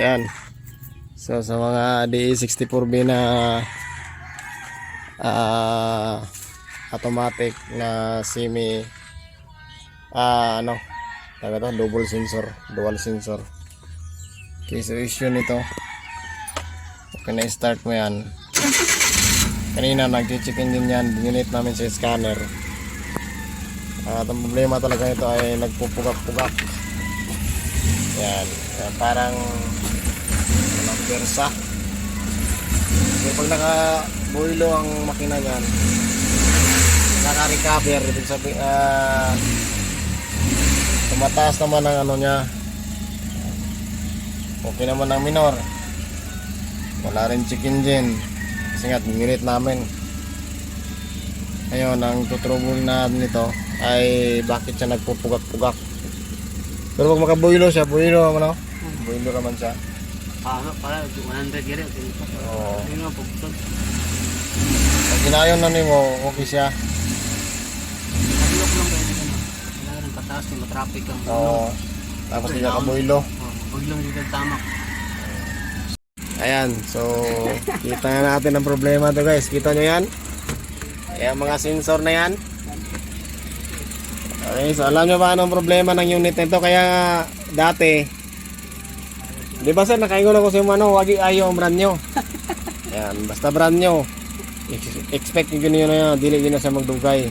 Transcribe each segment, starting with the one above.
Ayan. So sa mga DE64B na ah automatic na semi ah ano taga to double sensor dual sensor. Okay so issue nito. Okay na start mo yan. Kanina nag-check engine yan. Dinilate namin sa scanner. At ang problema talaga ito ay nagpupugak-pugak yan, yan parang walang persa. So pag naka-boilo ang makina niyan naka-recover ibig sabihin ah tumataas naman ang ano niya. Okay naman ang minor. Wala rin check engine kasi nga dinilate namin. Ngayon ang tutrubol na nito ay bakit siya nagpupugak-pugak pero pag makabuilo siya builo naman no? builo naman siya Ah, para 100 gire. Oo. Ayun nga. So, pag ginayon na nimo okay siya Pagilok lang ba yun ano? Kailangan ng pataas yung matraffic ang oo tapos hindi nakabuilo Oh, Huwag lang dito tama. Ayan, so kita na natin ang problema to guys. Kita nyo yan? Ayan mga sensor na yan. Okay, so alam nyo ba anong problema ng unit nito? Kaya dati, di ba sir, nakaingon ako sa yung ano, wagi ayaw ang brand nyo. Ayan, basta brand nyo. Ex- expect yung ganyan na yan, dili yun na siya magdugay.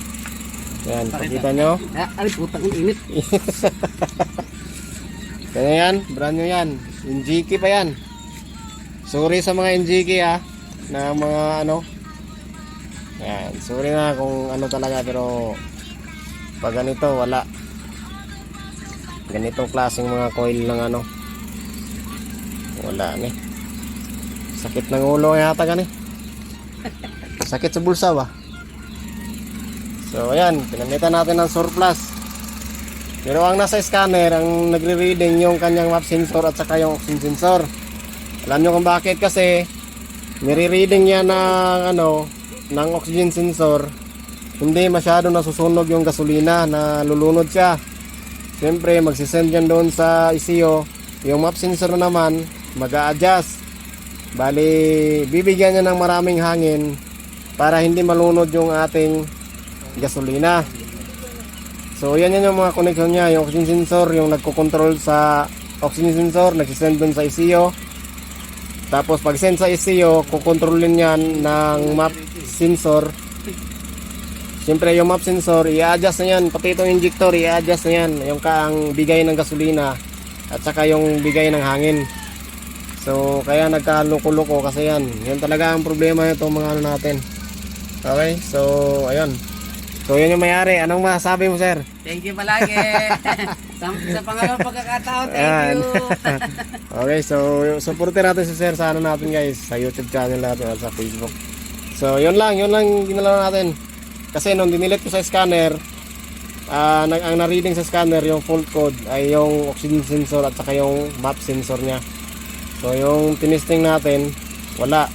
Ayan, pakita nyo. Ah, ay putang ang init. Kaya yan, brand nyo yan. NGK pa yan. Sorry sa mga NGK ha, na mga ano. Yan, sorry na kung ano talaga pero pag ganito wala. Ganitong klaseng mga coil ng ano. Wala ni. Sakit ng ulo yata gani. Sakit sa bulsa ba? So ayan, pinamitan natin ng surplus. Pero ang nasa scanner, ang nagre-reading yung kanyang map sensor at saka yung oxygen sensor. Alam nyo kung bakit kasi nire-reading niya ng ano, ng oxygen sensor, hindi masyado nasusunog yung gasolina na lulunod siya. Siyempre, magsisend yan doon sa ECU. Yung map sensor na naman, mag adjust Bali, bibigyan niya ng maraming hangin para hindi malunod yung ating gasolina. So yan yan yung mga connection niya, yung oxygen sensor, yung nagko-control sa oxygen sensor, nagsisend dun sa ECU. Tapos pag send sa ECU, kukontrolin yan ng map sensor. Siyempre yung map sensor, i-adjust na yan, pati itong injector, i-adjust na yan, yung kaang bigay ng gasolina at saka yung bigay ng hangin. So kaya nagkaluko-luko kasi yan, yan talaga ang problema itong mga ano natin. Okay, so ayun. So yan yung mayari. Anong masasabi mo sir? Thank you palagi. sa, sa pangalawang pagkakataon, thank Ayan. you. okay, so supportin natin si Sir sa ano natin guys, sa YouTube channel natin at sa Facebook. So, yun lang, yun lang ginalaw natin. Kasi nung dinilit ko sa scanner, nag ang na-reading sa scanner, yung fault code ay yung oxygen sensor at saka yung map sensor niya. So, yung tinisting natin, wala.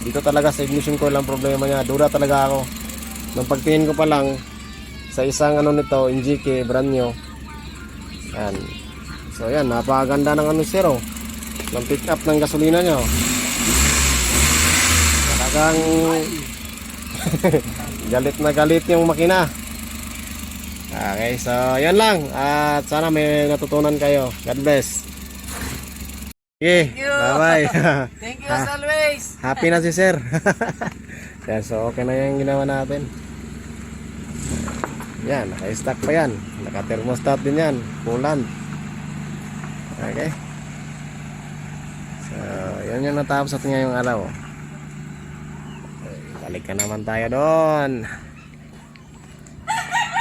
Dito talaga sa ignition coil ang problema niya. Dura talaga ako. Nung pagtingin ko pa lang, sa isang ano nito, NGK, brand new, yan. So yan, napakaganda ng ano zero. Ng pick up ng gasolina nyo. Talagang galit na galit yung makina. Okay, so yan lang. At sana may natutunan kayo. God bless. Okay, you. bye-bye. Thank you as always. Happy na si sir. yan, so okay na yung ginawa natin. Yan, naka-stack pa yan. Naka-thermostat din yan. Coolant. Okay. So, yan yung natapos natin ngayong araw. Balik ka naman tayo doon.